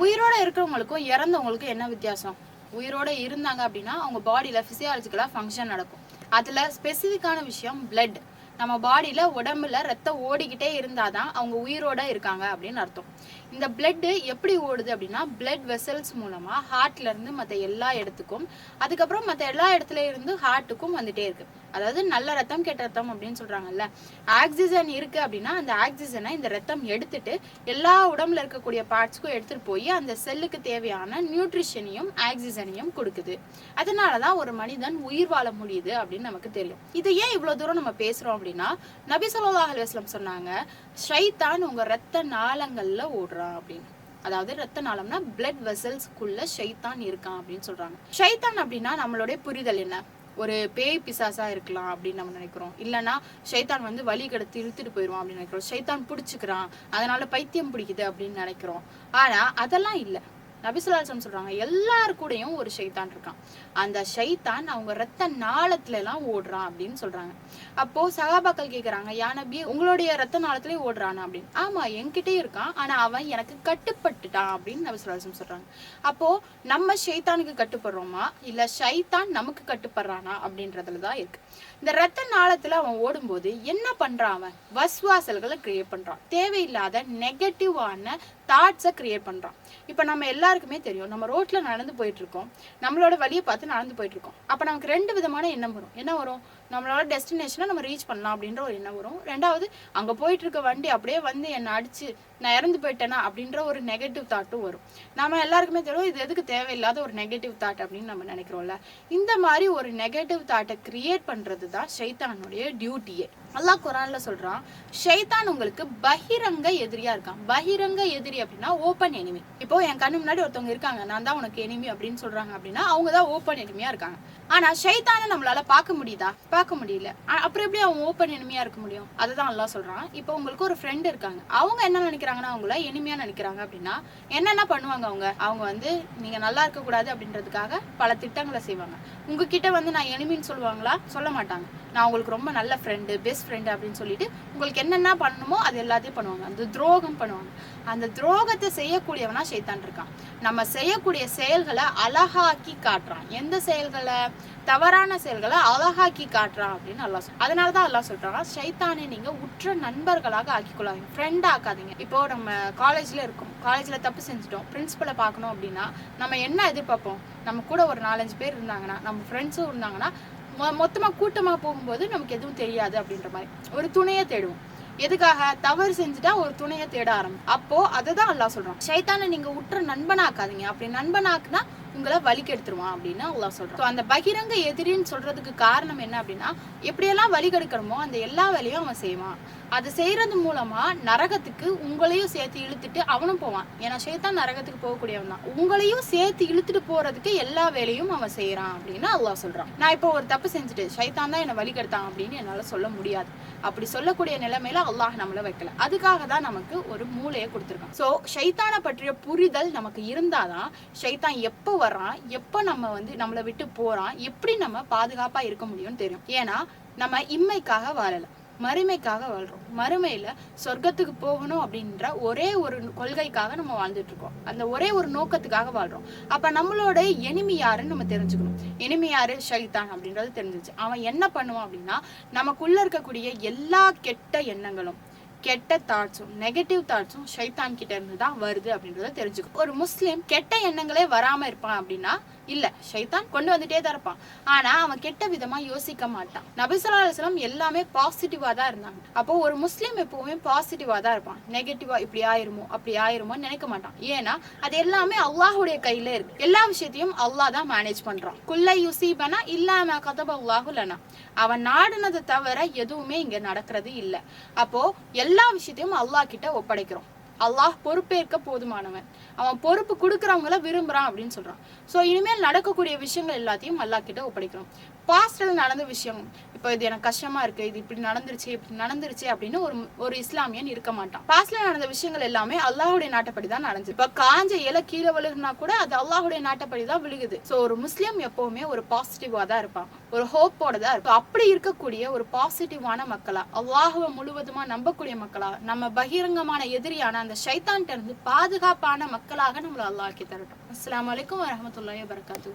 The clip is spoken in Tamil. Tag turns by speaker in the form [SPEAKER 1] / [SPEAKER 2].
[SPEAKER 1] உயிரோட இருக்கிறவங்களுக்கும் இறந்தவங்களுக்கும் என்ன வித்தியாசம்? உயிரோட இருந்தாங்க அப்படின்னா அவங்க பாடியில் ஃபிசியாலஜிக்கலாக ஃபங்க்ஷன் நடக்கும். அதில் ஸ்பெசிஃபிக்கான விஷயம் பிளட் நம்ம பாடியில் உடம்புல ரத்தம் ஓடிக்கிட்டே இருந்தாதான் அவங்க உயிரோட இருக்காங்க அப்படின்னு அர்த்தம். இந்த பிளட்டு எப்படி ஓடுது அப்படின்னா பிளட் வெசல்ஸ் மூலமாக ஹார்ட்ல இருந்து மற்ற எல்லா இடத்துக்கும் அதுக்கப்புறம் மற்ற எல்லா இடத்துல இருந்து ஹார்ட்டுக்கும் வந்துட்டே இருக்கு. அதாவது நல்ல ரத்தம் கெட்ட ரத்தம் அப்படின்னு சொல்றாங்கல்ல. ஆக்சிஜன் இருக்கு அப்படின்னா அந்த ஆக்சிஜனை இந்த ரத்தம் எடுத்துட்டு எல்லா உடம்புல இருக்கக்கூடிய பார்ட்ஸ்க்கும் எடுத்துட்டு போய் அந்த செல்லுக்கு தேவையான நியூட்ரிஷனையும் ஆக்சிஜனையும் கொடுக்குது. அதனாலதான் ஒரு மனிதன் உயிர் வாழ முடியுது அப்படின்னு நமக்கு தெரியும். இது ஏன் இவ்வளவு தூரம் நம்ம பேசுறோம் அப்படின்னா நபி ஸல்லல்லாஹு அலைஹி சொன்னாங்க ஷைத்தான் உங்க ரத்த நாளங்கள்ல ஓடுறான் அப்படின்னு. அதாவது ரத்த நாளம்னா பிளட் வெசல்ஸ்க்குள்ள ஷைத்தான் இருக்கான் அப்படின்னு சொல்றாங்க. ஷைத்தான் அப்படின்னா நம்மளுடைய புரிதல் என்ன? ஒரு பேய் பிசாசா இருக்கலாம் அப்படின்னு நம்ம நினைக்கிறோம். இல்லைன்னா சைத்தான் வந்து வழி கடத்தி இழுத்துட்டு போயிடுவான் அப்படின்னு நினைக்கிறோம். ஷைத்தான் பிடிச்சிக்கிறான். அதனால பைத்தியம் பிடிக்குது அப்படின்னு நினைக்கிறோம். ஆனா அதெல்லாம் இல்லை. நபிசுல்லாசம் சொல்றாங்க எல்லார் கூடயும் ஒரு ஷைத்தான் இருக்கான். அந்த ஷைத்தான் அவங்க ரத்த நாளத்துல எல்லாம் ஓடுறான் அப்படின்னு சொல்றாங்க. அப்போ சகாபாக்கள் கேக்குறாங்க யா நபி உங்களுடைய ரத்த நாளத்திலேயே ஓடுறானா? அப்படின்னு. ஆமா என்கிட்டயே இருக்கான் ஆனா அவன் எனக்கு கட்டுப்பட்டுட்டான் அப்படின்னு நபிசுல்லாசம் சொல்றாங்க. அப்போ நம்ம ஷைத்தானுக்கு கட்டுப்படுறோமா? இல்ல ஷைத்தான் நமக்கு கட்டுப்படுறானா? அப்படின்றதுல தான் இருக்கு. இந்த ரத்த நாளத்துல அவன் ஓடும்போது என்ன பண்றான் அவன்? வஸ்வாசல்களை கிரியேட் பண்றான். தேவையில்லாத நெகட்டிவான தாட்ஸை கிரியேட் பண்ணுறான் இப்போ நம்ம எல்லாருக்குமே தெரியும் நம்ம ரோட்டில் நடந்து போயிட்டுருக்கோம். நம்மளோட வழியை பார்த்து நடந்து போயிட்டுருக்கோம். அப்போ நமக்கு ரெண்டு விதமான எண்ணம் வரும். என்ன வரும்? நம்மளோட டெஸ்டினேஷனை நம்ம ரீச் பண்ணலாம் அப்படின்ற ஒரு எண்ணம் வரும். ரெண்டாவது அங்கே போயிட்டுருக்க வண்டி அப்படியே வந்து என்னை அடித்து நான் இறந்து போயிட்டேனா அப்படின்ற ஒரு நெகட்டிவ் தாட்டும் வரும். நம்ம எல்லாருக்குமே தெரியும் இது எதுக்கு தேவையில்லாத ஒரு நெகட்டிவ் தாட் அப்படின்னு நம்ம நினைக்கிறோம்ல. இந்த மாதிரி ஒரு நெகட்டிவ் தாட்டை கிரியேட் பண்றது தான் ஷைத்தானுடைய டியூட்டியே நல்லா குரான்ல சொல்றான் ஷைத்தான் உங்களுக்கு பகிரங்க எதிரியா இருக்கான். பகிரங்க எதிரி அப்படின்னா ஓப்பன் எனிமி இப்போ என் கண்ணு முன்னாடி ஒருத்தவங்க இருக்காங்க நான் தான் உனக்கு எனிமி அப்படின்னு சொல்றாங்க அப்படின்னா அவங்க தான் ஓப்பன் எனிமியா இருக்காங்க. ஆனா ஷைத்தானை நம்மளால பார்க்க முடியுதா? பார்க்க முடியல. அப்புறம் எப்படி அவன் ஓப்பன் எனிமியா இருக்க முடியும்? அதுதான் நல்லா சொல்றான். இப்போ உங்களுக்கு ஒரு ஃப்ரெண்ட் இருக்காங்க. அவங்க என்ன நினைக்கிறாங்கன்னா அவங்கள எனிமியா நினைக்கிறாங்க அப்படின்னா என்னென்ன பண்ணுவாங்க அவங்க? அவங்க வந்து நீங்க நல்லா இருக்க கூடாது அப்படின்றதுக்காக பல திட்டங்களை செய்வாங்க. உங்ககிட்ட வந்து நான் எனிமின்னு சொல்லுவாங்களா? சொல்ல மாட்டாங்க. நான் உங்களுக்கு ரொம்ப நல்ல ஃப்ரெண்டு பெஸ்ட் ஃப்ரெண்டு அப்படின்னு சொல்லிட்டு உங்களுக்கு என்னென்ன பண்ணணுமோ அது எல்லாத்தையும் பண்ணுவாங்க. அந்த துரோகம் பண்ணுவாங்க. அந்த துரோகத்தை செய்யக்கூடியவனா ஷைத்தான் இருக்கான். நம்ம செய்யக்கூடிய செயல்களை அழகாக்கி காட்டுறான். எந்த செயல்களை? தவறான செயல்களை அழகாக்கி காட்டுறான் அப்படின்னு அல்லா சொல் அதனால தான் அல்லா சொல்கிறான் ஷைத்தானே நீங்கள் உற்ற நண்பர்களாக ஆக்கிக்கொள்ளாங்க ஃப்ரெண்ட் ஆக்காதீங்க. இப்போ நம்ம காலேஜில் இருக்கோம் காலேஜில் தப்பு செஞ்சுட்டோம் பிரின்ஸிபலை பார்க்கணும் அப்படின்னா நம்ம என்ன எதிர்பார்ப்போம்? நம்ம கூட ஒரு நாலஞ்சு பேர் இருந்தாங்கன்னா நம்ம ஃப்ரெண்ட்ஸும் இருந்தாங்கன்னா மொ- கூட்டமாக போகும்போது நமக்கு எதுவும் தெரியாது அப்படின்ற மாதிரி. ஒரு துணையை தேடுவோம். எதுக்காக? தவறு செஞ்சுட்டா ஒரு துணையை தேட ஆரம்பி அப்போ அதை தான் அல்லாஹ் சொல்றான். ஷைத்தானை நீங்க உற்ற நண்பனாக்காதீங்க. அப்படி நண்பனாக்குனா உங்களை வலிக்கு எடுத்துருவான் அப்படின்னு அல்லாஹ் சொல்கிறான் அந்த பகிரங்க எதிரின்னு சொல்கிறதுக்கு காரணம் என்ன அப்படின்னா எப்படியெல்லாம் வழி கெடுக்கணுமோ அந்த எல்லா வேலையும் அவன் செய்வான். அது செய்கிறது மூலமாக நரகத்துக்கு உங்களையும் சேர்த்து இழுத்துட்டு அவனும் போவான். ஏன்னா சேத்தான் நரகத்துக்கு போகக்கூடியவன் தான். உங்களையும் சேர்த்து இழுத்துட்டு போகிறதுக்கு எல்லா வேலையும் அவன் செய்கிறான் அப்படின்னு அல்லாஹ் சொல்கிறான் நான் இப்போ ஒரு தப்பு செஞ்சுட்டு சைத்தான் தான் என்னை வலி கெடுத்தான் அப்படின்னு என்னால் சொல்ல முடியாது. அப்படி சொல்லக்கூடிய நிலைமையில அல்லாஹ் நம்மளை வைக்கல. அதுக்காக தான் நமக்கு ஒரு மூளையை கொடுத்துருக்கான். ஸோ ஷைத்தானை பற்றிய புரிதல் நமக்கு இருந்தாதான் ஷைத்தான் எப்போ வர்றான் எப்போ நம்ம வந்து நம்மளை விட்டு போறான் எப்படி நம்ம பாதுகாப்பா இருக்க முடியும்னு தெரியும். ஏன்னா நம்ம இம்மைக்காக வாழலை மறுமைக்காக வாழ்றோம். மறுமையில சொர்க்கத்துக்கு போகணும் அப்படின்ற ஒரே ஒரு கொள்கைக்காக நம்ம வாழ்ந்துட்டு இருக்கோம். அந்த ஒரே ஒரு நோக்கத்துக்காக வாழ்றோம். அப்ப நம்மளோட எனிமி யாருன்னு நம்ம தெரிஞ்சுக்கணும். எனிமி யாரு? ஷைத்தான் அப்படின்றது தெரிஞ்சிச்சு அவன் என்ன பண்ணுவான் அப்படின்னா நமக்குள்ள இருக்கக்கூடிய எல்லா கெட்ட எண்ணங்களும் கெட்ட தாட்ஸும் நெகட்டிவ் தாட்ஸும் ஷைத்தான் கிட்ட இருந்து தான் வருது அப்படின்றத தெரிஞ்சுக்கும் ஒரு முஸ்லீம் கெட்ட எண்ணங்களே வராம இருப்பான் அப்படின்னா இல்லை ஷைத்தான் கொண்டு வந்துட்டே தான் இருப்பான். ஆனால் அவன் கெட்ட விதமாக யோசிக்க மாட்டான். நபிசுல்லாஸ்லாம் எல்லாமே பாசிட்டிவாக தான் இருந்தாங்க. அப்போ ஒரு முஸ்லீம் எப்பவுமே பாசிட்டிவாக தான் இருப்பான். நெகட்டிவாக இப்படி ஆயிருமோ அப்படி ஆயிருமோன்னு நினைக்க மாட்டான். ஏன்னா அது எல்லாமே அல்லாஹுடைய கையில இருக்கு. எல்லா விஷயத்தையும் அல்லாஹ் தான் மேனேஜ் பண்றான். குல்லை யுசீபனா இல்லாம கதப அல்லாஹுலனா அவன் நாடுனதை தவிர எதுவுமே இங்க நடக்கிறது இல்லை. அப்போ எல்லா விஷயத்தையும் அல்லாஹ் கிட்ட ஒப்படைக்கிறோம். அல்லாஹ் பொறுப்பேற்க போதுமானவன். அவன் பொறுப்பு கொடுக்குறவங்கள விரும்புகிறான் அப்படின்னு சொல்கிறான் ஸோ இனிமேல் நடக்கக்கூடிய விஷயங்கள் எல்லாத்தையும் அல்லாஹ் கிட்ட ஒப்படைக்கிறோம் பாஸ்டில் நடந்த விஷயம். இப்போ இது எனக்கு கஷ்டமா இருக்கு இது இப்படி நடந்துருச்சு இப்படி நடந்துருச்சு அப்படின்னு ஒரு ஒரு இஸ்லாமியன் இருக்க மாட்டான். பாஸ்டில் நடந்த விஷயங்கள் எல்லாமே அல்லாஹ்வுடைய நாட்டப்படி தான் நடந்துச்சு. இப்போ காஞ்ச இலை கீழே விழுகுனா கூட அது அல்லாஹுடைய நாட்டப்படி தான் விழுகுது. ஸோ ஒரு முஸ்லீம் எப்பவுமே ஒரு பாசிட்டிவாக தான் இருப்பான். ஒரு ஹோப்போட தான் இருக்கும் அப்படி இருக்கக்கூடிய ஒரு பாசிட்டிவான மக்களா அல்லாஹுவை முழுவதுமா நம்பக்கூடிய மக்களா நம்ம பகிரங்கமான எதிரியான அந்த ஷைத்தான்ட்ட இருந்து பாதுகாப்பான மக்களாக நம்மள அல்லாஹ் ஆக்கி தரட்டும். அஸ்லாம் அலைக்கும் வரமத்துல்லாய் வரகாத்து